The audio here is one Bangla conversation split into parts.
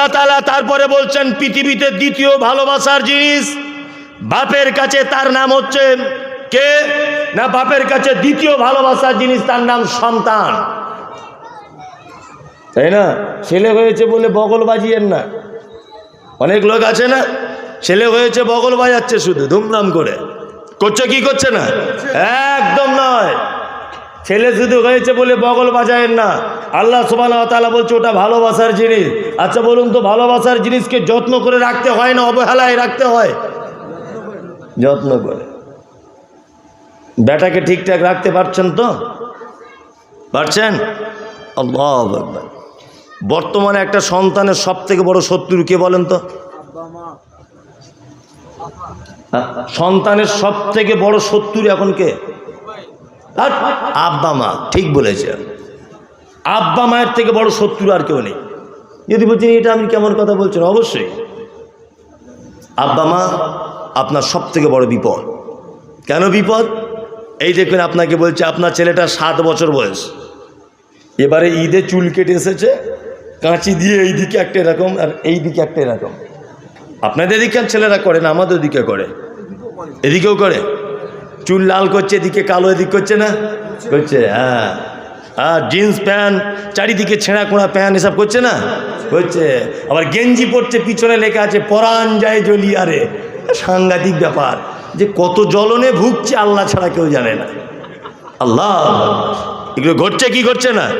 আল্লাহ তালা তারপরে বলছেন, পৃথিবীতে দ্বিতীয় ভালোবাসার জিনিস বাপের কাছে, তার নাম হচ্ছে কে? না, বাপের কাছে দ্বিতীয় ভালোবাসার জিনিস, তার নাম সন্তান। তাই না? ছেলে হয়েছে বলে বগল বাজিয়েন না। অনেক লোক আছে না, ছেলে হয়েছে বগল বাজাচ্ছে শুধু, ধুমধাম করে। করছে কি করছে না? একদম নয় ছেলে শুধু হয়েছে বলে বগল বাজায়েন না। আল্লাহ তালা বলছে, ওটা ভালোবাসার জিনিস। আচ্ছা বলুন তো, ভালোবাসার জিনিসকে যত্ন করে রাখতে হয় না, অবহেলায় রাখতে হয়? যত্ন করে। বেটাকে ঠিকঠাক রাখতে পারছেন তো? পারছেন? বর্তমানে একটা সন্তানের সব থেকে বড় শত্রু কে বলেন তো? সন্তানের সব থেকে বড় শত্রু এখন কে? আর আব্বা মা, ঠিক বলেছেন আব্বা মায়ের থেকে বড় শত্রু আর কেউ নেই। যদি বলছেন এটা আমি কেমন কথা বলছেন? অবশ্যই। আব্বা মা, আপনার সব থেকে বড় বিপদ। কেন বিপদ? এই দেখবেন আপনাকে বলছে, আপনার ছেলেটা সাত বছর বয়স। এবারে ঈদে চুল কেটে এসেছে, কাঁচি দিয়ে এই দিকে একটা এরকম আর এই দিকে একটা এরকম। আপনাদের এদিকে ছেলেরা করে না, আমাদের দিকে করে। এদিকেও করে। চুল লাল করছে, এদিকে কালো, এদিক করছে না? করছে হ্যাঁ। আর জিন্স প্যান্ট চারিদিকে ছেঁড়া কোঁড়া প্যান্ট এসব করছে না? করছে। আবার গেঞ্জি পরছে, পিছনে লেখা আছে পরাণ যায় জলিয়ারে। সাংঘাতিক ব্যাপার। যে কত জ্বলনে ভুগছে, আল্লাহ ছাড়া কেউ জানে না। আল্লাহ। এগুলো ঘটছে কি ঘটছে না?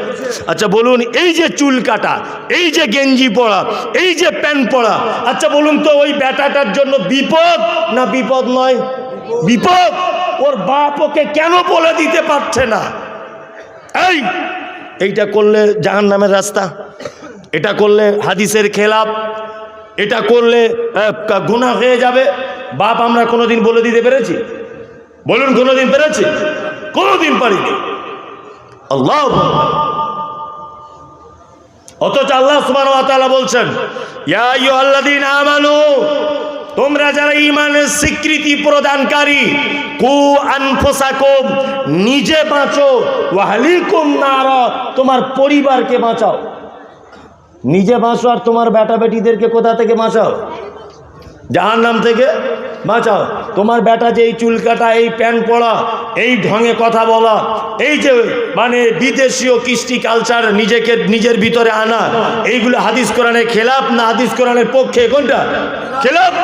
আচ্ছা বলুন, এই যে চুল কাটা, এই যে গেঞ্জি পরা, এই যে প্যান্ট পরা আচ্ছা বলুন তো, ওই ব্যাটাটার জন্য বিপদ না বিপদ নয়? বিপদ! ওর বাপ ওকে কেন বলে দিতে পারছে না? এই, এইটা করলে জাহান নামের রাস্তা, এটা করলে হাদিসের খেলাপ, এটা করলে গুণা হয়ে যাবে। বাপ আমরা কোনোদিন বলে দিতে পেরেছি? বলুন, কোনোদিন পেরেছি? কোনোদিন পারিনি। আল্লাহ। অথচ আল্লাহ সুবাহ বলছেন, ইয়া আল্লাদিন আমানু তোমরা যারা ইমানের স্বীকৃতি প্রদানকারী, কু আনফোসাকুম, নিজে বাঁচো, ওয়াহালিকুম নারা, তোমার পরিবারকে বাঁচাও। নিজে বাঁচো আর তোমার বেটা বেটিদেরকে কোথা থেকে বাঁচাও? জাহার নাম থেকে বাঁচাও। তোমার বেটা যে এই চুল কাটা এই প্যান্ট পড়া এই ঢঙে কথা বলা, এই যে মানে বিদেশীয় কৃষ্টি কালচার নিজেকে, নিজের ভিতরে আনা, এইগুলো হাদিস কোরআনের খেলাপ না হাদিস কোরআনের পক্ষে? কোনটা? খেলাপ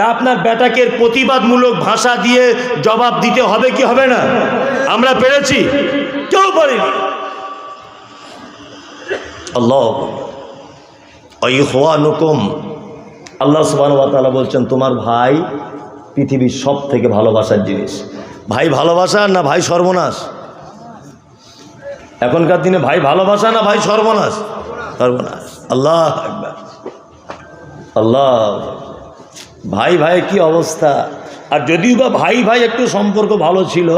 আপনার বেটাকে প্রতিবাদমূলক ভাষা দিয়ে জবাব দিতে হবে কি হবে না? আমরা পেরেছি। কেউ পারিনি আল্লাহ। ওই হওয়া আল্লাহ সুবাহ বলছেন, তোমার ভাই পৃথিবীর সব থেকে ভালোবাসার জিনিস। ভাই ভালোবাসা না ভাই সর্বনাশ? এখনকার দিনে ভাই ভালোবাসা না ভাই সর্বনাশ? সর্বনাশ। আল্লাহ। আল্লাহ ভাই ভাই, কি অবস্থা? আর যদিও বা ভাই ভাই একটু সম্পর্ক ভালো ছিল,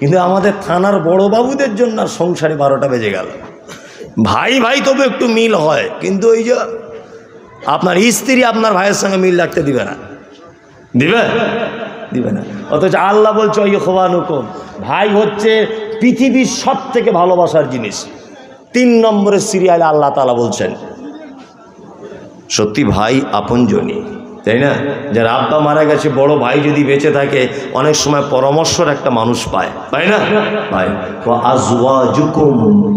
কিন্তু আমাদের থানার বড় বাবুদের জন্য সংসারে বারোটা বেজে গেল। ভাই ভাই, তবু একটু মিল হয়, কিন্তু ওই যে আপনার স্ত্রী আপনার ভাইয়ের সঙ্গে মিল রাখতে দিবে না। দিবে? দিবে না। অথচ আল্লাহ বলছে ওই খোবানুকম ভাই হচ্ছে পৃথিবীর সব থেকে ভালোবাসার জিনিস। তিন নম্বরের সিরিয়ালে আল্লাহ তালা বলছেন, সত্যি ভাই আপনজনী তাই না? যার আব্বা মারা গেছে, বড় ভাই যদি বেঁচে থাকে, অনেক সময় পরামর্শর একটা মানুষ পায়। তাই না? পায়। জুকুম